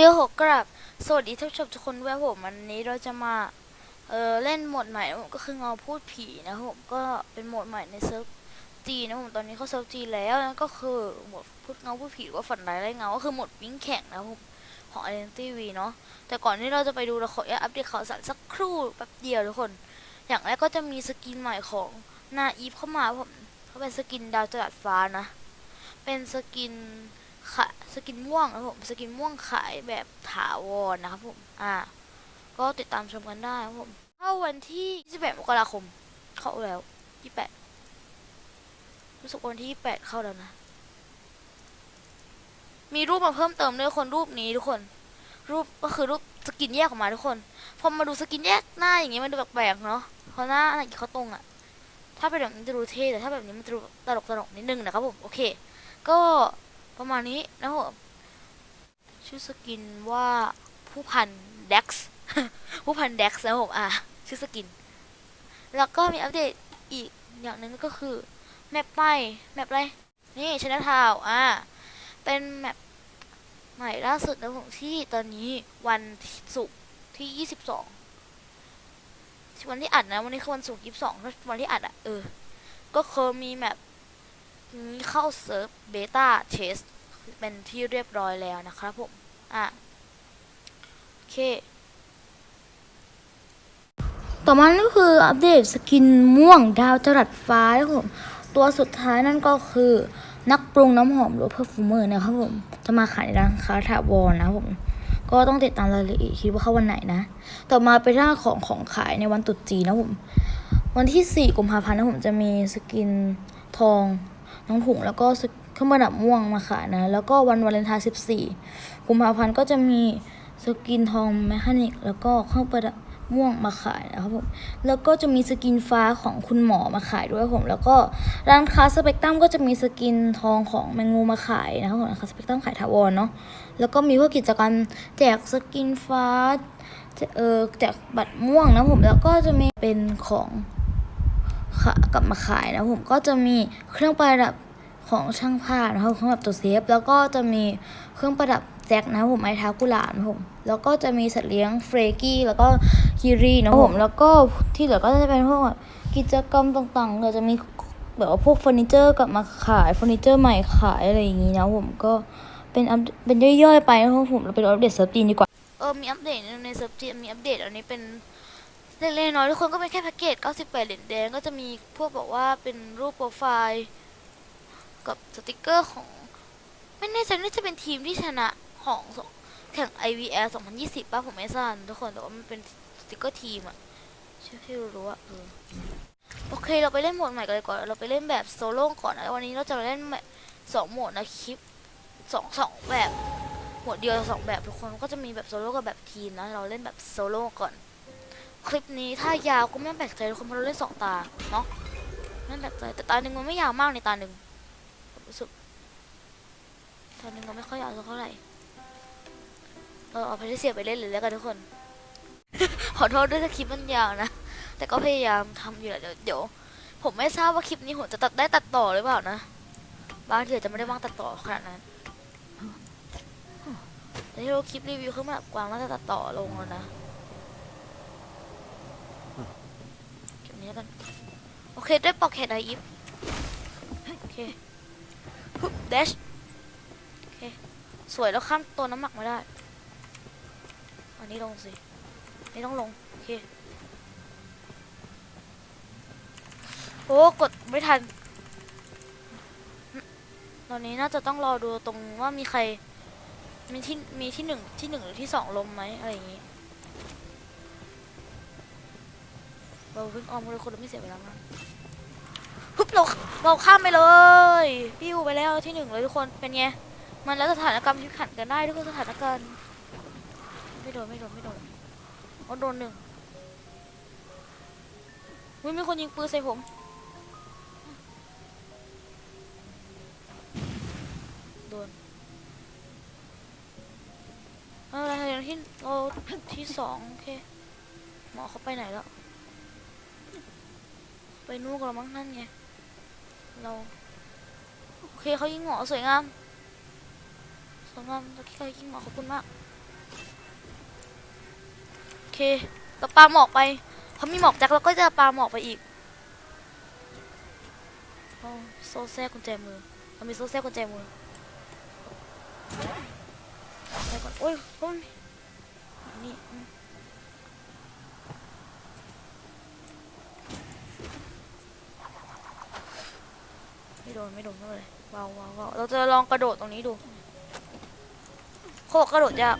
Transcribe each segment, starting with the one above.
เคขอกราบสวัสดีท่านผู้ชมทุกคนด้วยผมวันนี้เราจะมาเออเล่นโหมดใหม่ผมก็คือเงาพูดผีนะผมก็เป็นโหมดใหม่ในเซิร์ฟจีนะผมตอนนี้เขาเซิร์ฟจีแล้วก็คือโหมดพูดเงาพูดผีหรือว่าฝันร้ายไรเงาก็คือโหมดวิ่งแข่งนะผมของ Identity V เนาะแต่ก่อนที่เราจะไปดูเราขออัปเดตข่าวสารสักครู่แป๊บเดียวทุกคน อย่างแรกก็จะมีสกินใหม่ของนาอีฟเข้ามาผมเขาเป็นสกินดาวจรัสฟ้านะเป็นสกิน สกินม่วงนะผมสกินม่วงขายแบบถาวรนะครับผมอ่า ก็ติดตามชมกันได้ครับผมเข้าวันที่28มกราคม เข้าแล้ว28รู้สึกวันที่28เข้าแล้วนะ มีรูปมาเพิ่มเติมด้วยคนรูปนี้ทุกคน รูปก็คือรูปสกินแยกออกมาทุกคนพอมาดูสกินแยกหน้าอย่างงี้มันดูแปลกๆเนาะเพราะหน้าอะไรเขาตรงอะถ้าเป็นแบบนี้จะดูเท่แต่ถ้าแบบนี้มันจะดูตลกตลกๆนิดนึงนะครับผมโอเค ก็ ประมาณนี้นะผมชื่อสกินว่าผู้พันเด็กซ์ผู้พันเด็กซ์นะผมอะชื่อสกิน แล้วก็มีอัปเดตอีกอย่างหนึ่งก็คือ แมปใหม่แมปอะไร นี่ชนะทาวอะเป็นแมปใหม่ล่าสุดนะผมที่ตอนนี้วันศุกร์ที่22วันที่อัดนะ วันนี้คือวันศุกร์22ถ้าวันที่อัดอะเออ ก็เคือมีแมปนี้เข้าเซิร์ฟเบต้าเทส เป็นที่เรียบร้อยแล้วนะครับผม อะ โอเค ต่อมาก็คืออัปเดตสกินม่วงดาวจรัสฟ้าครับผม ตัวสุดท้ายนั่นก็คือนักปรุงน้ำหอมหรือเพอร์ฟูเมอร์นะครับผม จะมาขายในร้านค้าถาวรนะครับผมก็ต้องติดตามรายละเอียดคิดว่าเข้าวันไหนนะ ต่อมาเป็นเรื่องของของขายในวันตรุษจีนนะผม วันที่ 4 กุมภาพันธ์นะผมจะมีสกินทองน้องถุงแล้วก็ส เครื่องประดับม่วงมาขายนะ แล้วก็วันวาเลนไทน์14กุมภาพันธ์ก็จะมีสกินทองแมคานิก แล้วก็เครื่องประดับม่วงมาขายนะครับผม แล้วก็จะมีสกินฟ้าของคุณหมอมาขายด้วยผม แล้วก็ร้านค้าสเปกตรัมก็จะมีสกินทองของแมงงูมาขายนะครับผมร้านค้าสเปกตรัมขายถาวรเนาะ แล้วก็มีพวกกิจกรรมแจกสกินฟ้า เออแจกบัตรม่วงนะผม แล้วก็จะมีเป็นของค่ะกลับมาขายนะผม ก็จะมีเครื่องประดับ ของช่างภาพนะครับเครื่องประดับตัวเซฟ แล้วก็จะมีเครื่องประดับแจ็คนะผมไม้เท้ากุหลาบนะผมแล้วก็จะมีสัตว์เลี้ยงเฟรกี้แล้วก็คิรีนะผมแล้วก็ที่เหลือก็จะเป็นพวกแบบกิจกรรมต่างๆก็จะมีแบบว่าพวกเฟอร์นิเจอร์กลับมาขายเฟอร์นิเจอร์ใหม่ขายอะไรอย่างงี้นะผมก็เป็นอัปเป็นย่อยๆไปนะครับผมเราไปอัปเดตเซิร์ฟจีนดีกว่าเออมีอัปเดตในเซิร์ฟจีนมีอัปเดตอันนี้เป็นเล็กๆน้อยๆทุกคนก็เป็นแค่แพ็กเกจ 98 เหรียญแดงก็จะมีพวกบอกว่าเป็นรูปโปรไฟล์ กับสติกเกอร์ของ ไม่แน่ใจน่าจะเป็นทีมที่ชนะของสองแข่ง IVL 2020 ป่ะผมไม่ทราบทุกคนแต่ว่ามันเป็นสติกเกอร์ทีมอะชื่อที่รู้ๆอะเออโอเคเราไปเล่นโหมดใหม่กันเลยก่อน เราไปเล่นแบบโซโล่ก่อนนะวันนี้เราจะเล่นแบบสองโหมดนะคลิปสองสองแบบโหมดเดียวสองแบบทุกคนก็จะมีแบบโซโล่กับแบบทีมนะเราเล่นแบบโซโล่ก่อน คลิปนี้ถ้ายาวก็ไม่แปลกใจทุกคนเพราะเราเล่นสองตาเนาะไม่แปลกใจแต่ตาหนึ่งมันไม่ยาวมากในตาหนึ่ง รู้สึกตาหนึ่งก็ไม่ค่อยอยากเท่าไหร่เออเอาไปเสียไปเล่นเลยแล้วกันทุกคน ขอโทษด้วยถ้าคลิปมันยาวนะ แต่ก็พยายามทำอยู่แหละเดี๋ยว ผมไม่ทราบว่าคลิปนี้ผมจะตัดได้ตัดต่อหรือเปล่านะ บางทีอาจจะไม่ได้ว่างตัดต่อขนาดนั้นแต่ที่เราคลิปรีวิวขึ้นมาแบบกวางน่าจะตัดต่อลงแล้วนะเก็บนี้กัน โอเคได้ปอกแขนไอยิปโอเค ฮึบเดชโอเคสวยแล้วข้ามตัวน้ำหมักมาได้ อันนี้ลงสิไม่ต้องลง โอเค โอ้ กดไม่ทัน ตอนนี้น่าจะต้องรอดูตรงว่ามีใคร มีที่มีที่หนึ่งที่หนึ่งหรือที่สองลมไหมอะไรอย่างงี้เราเพิ่งออมคนละคนเราไม่เสียเวลามาก ฮึบเราเราข้ามไปเลยปิ้วไปแล้วที่หนึ่งเลยทุกคนเป็นไงมันแล้วสถานการณ์ที่ขันกันได้ทุกคนสถานการณ์ไม่โดนไม่โดนไม่โดนอ๋อโดนหนึ่งวิมีคนยิงปืนใส่ผมโดนอะไรอย่างที่เราที่สองโอเคหมอเขาไปไหนแล้ว ไปนู่นกันแล้วมั้งนั่นไง เรา โอเคเขายิงหัวสวยงาม สวยงามตะกี้เขายิงหัวขอบคุณมาก โอเคเราปาหมอกไปเขามีหมอกจักเราก็จะปลาหมอกไปอีกเราโซเซกุญแจมือเรามีโซเซกุญแจมือไปก่อนโอ้ยนี่ ไม่โดนไม่โดนไม่เลยเบาเบาเบาเราจะลองกระโดดตรงนี้ดูเขาบอกกระโดดยาก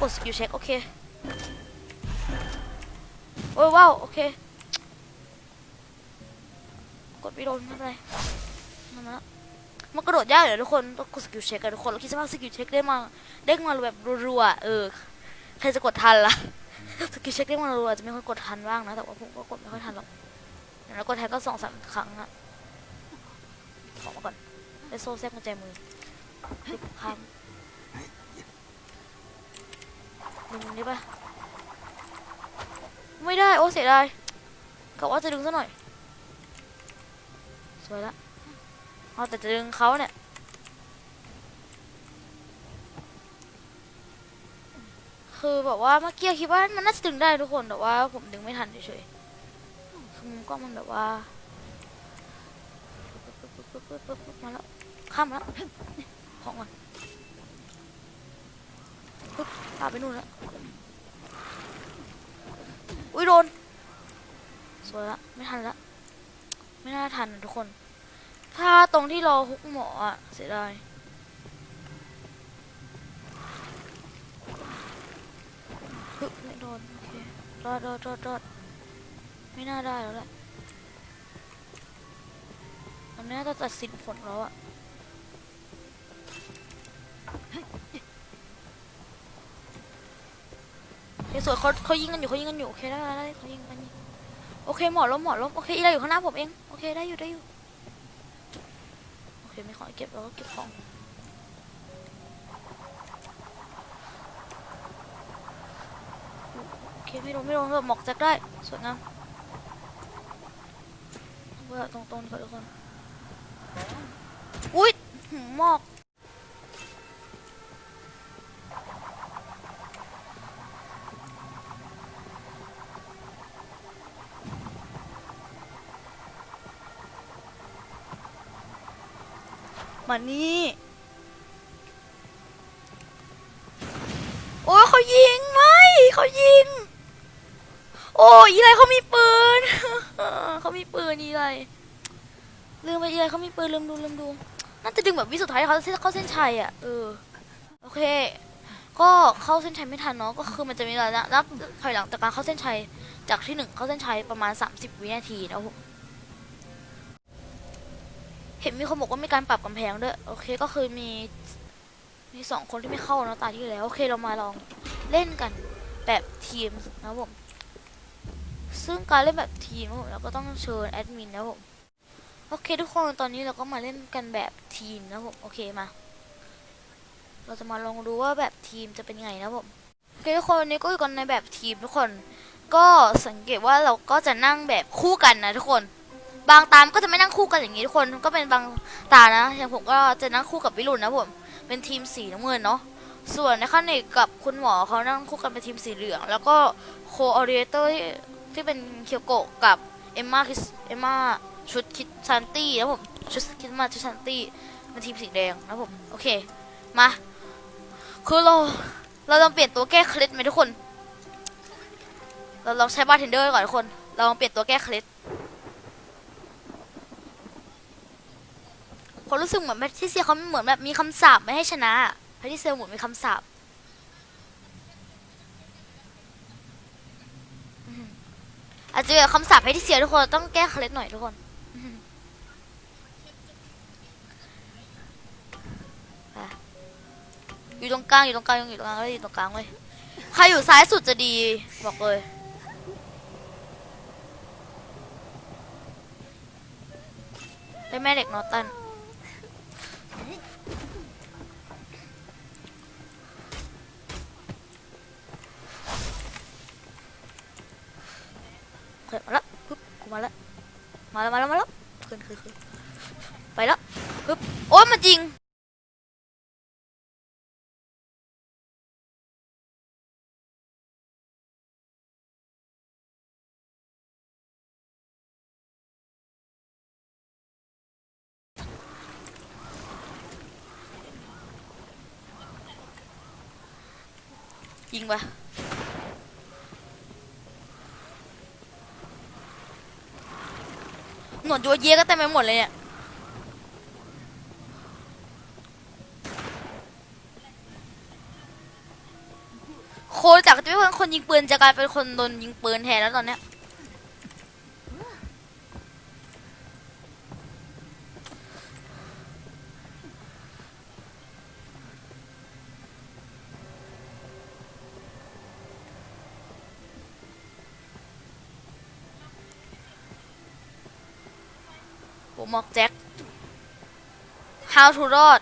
กดสกิลเช็คโอเคโอ้ยว้าวโอเคกดไม่โดนไม่เป็นไรมันล้วมันกระโดดยากเลยทุกคนต้องกดสกิลเช็คกันทุกคนเราคิดสภาสกิลเช็คได้มาเด้งมาแบบรัวๆเออใครจะกดทันล่ะสกิลเช็คได้มารัวจะมีคนกดทันบ้างนะแต่ว่าผมก็กดไม่ค่อยทันหรอกแล้วกดแทนก็สองสามครั้งอะ ขอมาก่อนได้วโซ่แทรกกุญแจมือสิบคำดึงอันนี้ไปไม่ได้ โอ้เสียดายกะว่าจะดึงซะหน่อย สวยละเอาแต่จะดึงเขาเนี่ยคือแบบว่าเมื่อกี้คิดว่ามันน่าจะดึงได้ทุกคนแต่ว่าผมดึงไม่ทันเฉยๆคือมุมกล้องมันแบบว่า ปึ๊บปึ๊บปึ๊บปึ๊บมาแล้วข้ามแล้วของมันปึ๊บพาไปนู่นแล้วอุ้ยโดนสวยละไม่ทันละไม่น่าทันทุกคน ถ้าตรงที่รอฮุกหมออะเสียดายฮึบไม่โดนโอเครอดรอดรอดรอดไม่น่าได้แล้วแหละ น่าจะตัดสินผลแล้วอะโอเคสวยเขาเขายิงกันอยู่เขายิงกันอยู่โอเคได้ได้ได้เขายิงกันอยู่โอเคหมอล้มหมอล้มโอเคอีไรอยู่ข้างหน้าผมเองโอเคได้อยู่ได้อยู่โอเคไมีขอเก็บแล้วก็เก็บของโอเคไม่โดนไม่โดนแบบหมอกแจ็คได้สวยงามเบื่อตรงๆดีกว่าทุกคน อุ้ยหืมหมอก มานี่ โอ้ยเขายิงไหมเขายิง โอ้ยอีไรเขามีปืน เขามีปืนอีไร ลืมไปอีไรเขามีปืนลืมดูลืมดูน่าจะดึงแบบวิสุดท้ายเขาเข้าเส้นชัยอะเออโอเค ก็เข้าเส้นชัยไม่ทันเนาะก็คือมันจะมีเวลานับถอยหลังจากการเข้าเส้นชัยจากที่หนึ่งเข้าเส้นชัยประมาณ 30 วินาทีนะผมเห็นมีคนบอกว่ามีการปรับกำแพงด้วยโอเคก็คือมีมีสองคนที่ไม่เข้านะตาที่แล้วโอเคเรามาลองเล่นกันแบบทีมนะผมซึ่งการเล่นแบบทีมนะผมเราก็ต้องเชิญแอดมินนะผม โอเคทุกคนตอนนี้เราก็มาเล่นกันแบบทีมนะผมโอเคมา เราจะมาลองดูว่าแบบทีมจะเป็นไงนะผมโอเคทุกคนวันนี้ก็อยู่กันในแบบทีมทุกคน ก็สังเกตว่าเราก็จะนั่งแบบคู่กันนะทุกคน บางตามก็จะไม่นั่งคู่กันอย่างนี้ทุกคนก็เป็นบางตานะอย่างผมก็จะนั่งคู่กับวิรุณนะผมเป็นทีมสีน้ำเงินเนาะส่วนในขั้นเอกกับคุณหมอเขานั่งคู่กันเป็นทีมสีเหลือง แล้วก็โคออเรเตอร์ที่เป็นเคียวโกะกับเอมมาคิสเอมมา ชุดคิดซันตี้นะผมชุดคิดมาชุดซันตี้เป็นทีมสีแดงนะผมโอเคมาคือเราเราลองเปลี่ยนตัวแก้เคล็ดไหมทุกคน เราลองใช้บาร์เทนเดอร์ก่อนทุกคน เราลองเปลี่ยนตัวแก้เคล็ดผมรู้สึกเหมือนแพทริเซียเขาเหมือนแบบมีคำสาปไม่ให้ชนะแพทริเซียเหมือนมีคำสาปอาจจะเป็นคำสาปแพทริเซียทุกคนต้องแก้เคล็ดหน่อยทุกคน อยู่ตรงกลางอยู่ตรงกลางอยู่ตรงกลางแล้วอยู่ตรงกลางเลยใครอยู่ซ้ายสุดจะดีบอกเลยได้แม่เด็กนอตันมาล้วปึ๊บกูมาแล้วมาแล้วมาแล้ว มาแล้วขึ้นขึ้นขึ้นไปแล้วปึ๊บ โอ้ยมันจริง ยิงไปหนวดยัวเยียก็เต็มไปหมดเลยเนี่ยโคจากที่เป็นคนยิงปืนจะกลายเป็นคนโดนยิงปืนแทนแล้วตอนเนี้ย มอกแจ็ค how to รอด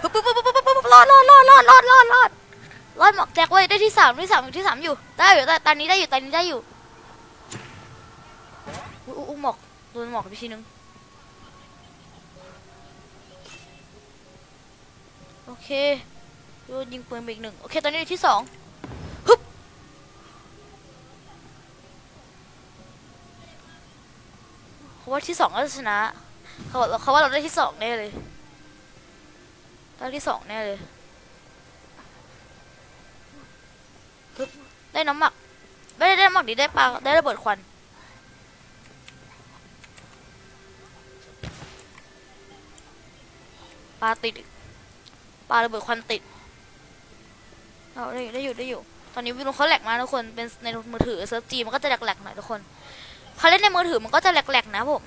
ปึ๊บปึ๊บปึ๊บปึ๊บปึ๊บรอดรอดรอดรอดรอดรอดรอดรอดหมอกแจ็คไว้ยได้ที่สามที่สามอยู่ที่สามอยู่ ได้อยู่แต่ตอนนี้ได้อยู่ตอนนี้ได้อยู่อุ๊ยอุ๊ยอุ๊ยหมอกโดนหมอกไปทีนึงโอเคโดนยิงปืนไปอีกหนึ่งโอเคตอนนี้อยู่ที่สอง ว่าที่สองก็จะชนะเขาบอกเขาว่าเราได้ที่สองแน่เลยได้ที่สองแน่เลยได้น้ำหมัก ไม่ได้ได้น้ำหมักดิได้ปลาได้ระเบิดควันปลาติดปลาระเบิดควันติดเอาได้อยู่ได้อยู่ได้อยู่ ตอนนี้วิวเขาแหลกมาทุกคนเป็นในมือถือเซิร์ฟจีมันก็จะแหลกๆหน่อยทุกคน เขาเล่นในมือถือมันก็จะแหลกๆนะผม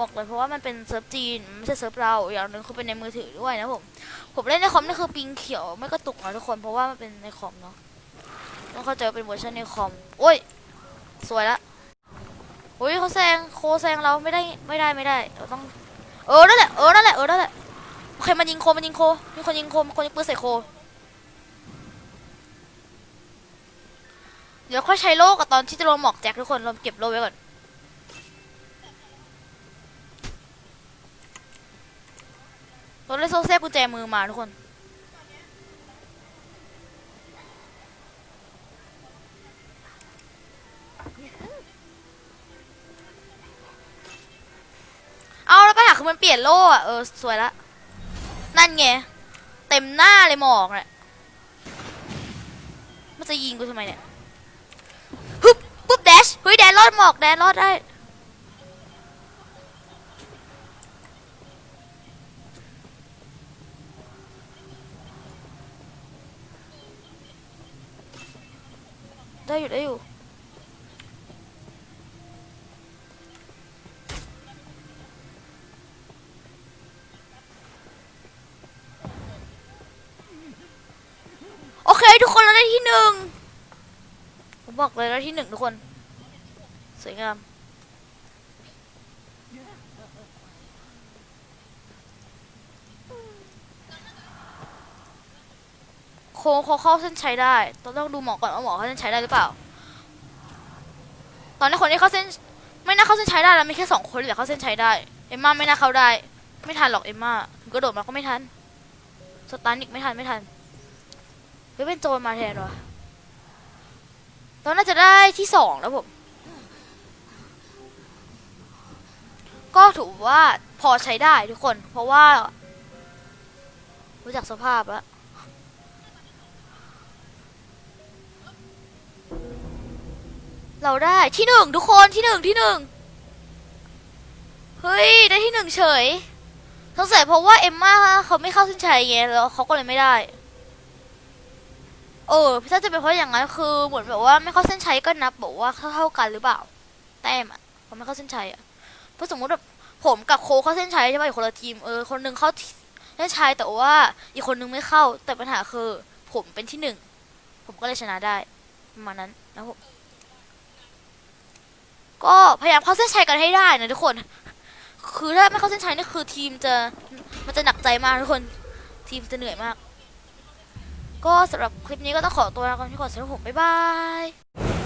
บอกเลยเพราะว่ามันเป็นเซิร์ฟจีนไม่ใช่เซิร์ฟเราอย่างหนึ่งคือเป็นในมือถือด้วยนะผมผมเล่นในคอมนี่คือปิงเขียวไม่กระตุกนะทุกคนเพราะว่ามันเป็นในคอมเนาะต้องเข้าใจว่าเป็นเวอร์ชันในคอมโอ้ยสวยละโอ้ยเขาแซงโคแซงเราไม่ได้ไม่ได้ไม่ได้เราต้องเออนั่นแหละเออนั่นแหละเออนั่นแหละโอเคมันยิงโคมันยิงโคมีคนยิงโคมีคนยิงปืนใส่โคเดี๋ยวค่อยใช้โล่กับตอนที่จะโดนหมอกแจ็คทุกคนเราเก็บโล่ไว้ก่อน รถเลยโซเซกุญแจมือมาทุกคน เอาแล้วปัญหาคือมันเปลี่ยนโล่อะเออ สวยละ นั่นไง เต็มหน้าเลยหมอกเนี่ยมันจะยิงกูทำไมเนี่ย ฮึบปุ๊บแดช เฮ้ย แดนรอดหมอก แดนรอดได้ ได้อยู่ได้อยู่โอเคทุกคนเราได้ที่หนึ่งผมบอกเลยเราที่หนึ่งทุกคน สวยงาม โคโคเขาเข้าเส้นชัยได้ต้องต้องดูหมอก่อนว่าหมอเข้าเส้นชัยได้หรือเปล่า ตอนนี้คนที่เข้าเส้นไม่น่าเข้าเส้นชัยได้แล้วมีแค่สองคนแหละเข้าเส้นชัยได้ เอมมาไม่น่าเข้าได้ ไม่ทันหรอกเอมมาถึงกระโดดมาก็ไม่ทัน สตาร์นิกไม่ทันไม่ทันเฮ้ยเป็นโจรมาแทนวะตอนน่าจะได้ที่สองแล้วผม ก็ถือว่าพอใช้ได้ทุกคน เพราะว่า รู้จักสภาพแล้ว เราได้ที่หนึ่งทุกคนที่หนึ่งที่หนึ่งเฮ้ย ได้ที่หนึ่งเฉยสงสัยเพราะว่าเอมม่าเขาไม่เข้าเส้นชัยไงแล้วเขาก็เลยไม่ได้ เออถ้าจะเป็นเพราะอย่างนั้นคือเหมือนแบบว่าไม่เข้าเส้นชัยก็นับบอกว่าเท่าเท่ากันหรือเปล่า แต้มอะเขาไม่เข้าเส้นชัยอะเพราะสมมติแบบผมกับโคเข้าเส้นชัยใช่ไหมอยู่คนละทีมเออคนหนึงเข้าเส้นชัยแต่ว่าอีกคนนึงไม่เข้า แต่ปัญหาคือ ผมเป็นที่หนึ่งผมก็เลยชนะได้ประมาณนั้นนะผม ก็พยายามเข้าเส้นชัยกันให้ได้นะทุกคน คือถ้าไม่เข้าเส้นชัยนี่คือทีมจะมันจะหนักใจมากทุกคน ทีมจะเหนื่อยมาก ก็สำหรับคลิปนี้ก็ต้องขอตัวลาไปก่อนสำหรับผมบ๊ายบาย